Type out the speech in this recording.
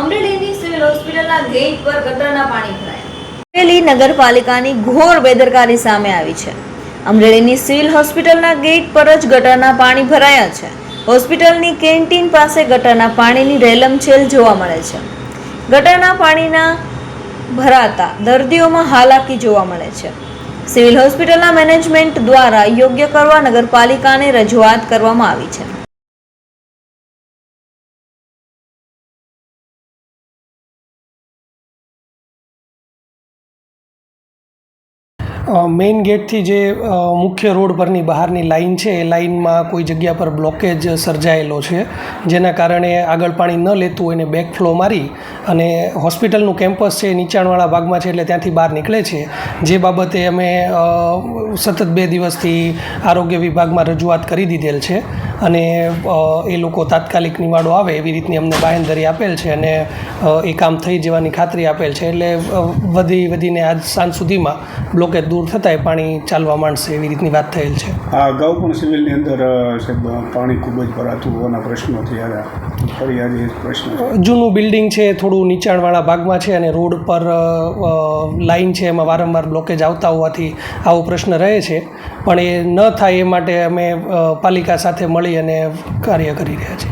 અમરેલીની civil હોસ્પિટલના gate પર ગટરના પાણી ભરાયા. અમરેલી નગરપાલિકાની ઘોર બેદરકારી સામે આવી છે. અમરેલીની સિવિલ હોસ્પિટલના ગેટ પર જ ગટરના પાણી ભરાયા છે. હોસ્પિટલની કેન્ટીન પાસે ગટરના પાણીની રેલમછેલ જોવા મળે છે. ગટરના પાણીના ભરાતા દર્દીઓમાં હાલાકી જોવા મળે છે. સિવિલ હોસ્પિટલના મેનેજમેન્ટ દ્વારા યોગ્ય કરવા નગરપાલિકાને રજૂઆત કરવામાં આવી છે. મેઇન ગેટથી જે મુખ્ય રોડ પરની બહારની લાઇન છે, એ લાઇનમાં કોઈ જગ્યા પર બ્લોકેજ સર્જાયેલો છે, જેના કારણે આગળ પાણી ન લેતું હોય એને બેક ફ્લો મારી અને હોસ્પિટલનું કેમ્પસ છે એ નીચાણવાળા ભાગમાં છે એટલે ત્યાંથી બહાર નીકળે છે. જે બાબતે અમે સતત બે દિવસથી આરોગ્ય વિભાગમાં રજૂઆત કરી દીધેલ છે. અને એ લોકો તાત્કાલિક નિવાડો આવે એવી રીતની અમને બાહેંધરી આપેલ છે અને એ કામ થઈ જવાની ખાતરી આપેલ છે. એટલે વધી વધીને આજ સાંજ સુધીમાં બ્લોકેજ દૂર થતાંય પાણી ચાલવા માંડશે એવી રીતની વાત થયેલ છે. આ અગાઉ પણ સિવિલની અંદર પાણી ખૂબ જ ભરાતું હોવાના પ્રશ્નો થયા ફરી આજે પ્રશ્ન જૂનું બિલ્ડિંગ છે થોડું નીચાણવાળા ભાગમાં છે અને રોડ પર લાઈન છે એમાં વારંવાર બ્લોકેજ આવતા હોવાથી આવો પ્રશ્ન રહે છે. પણ એ ન થાય એ માટે અમે પાલિકા સાથે મળી અને કાર્ય કરી રહ્યા છીએ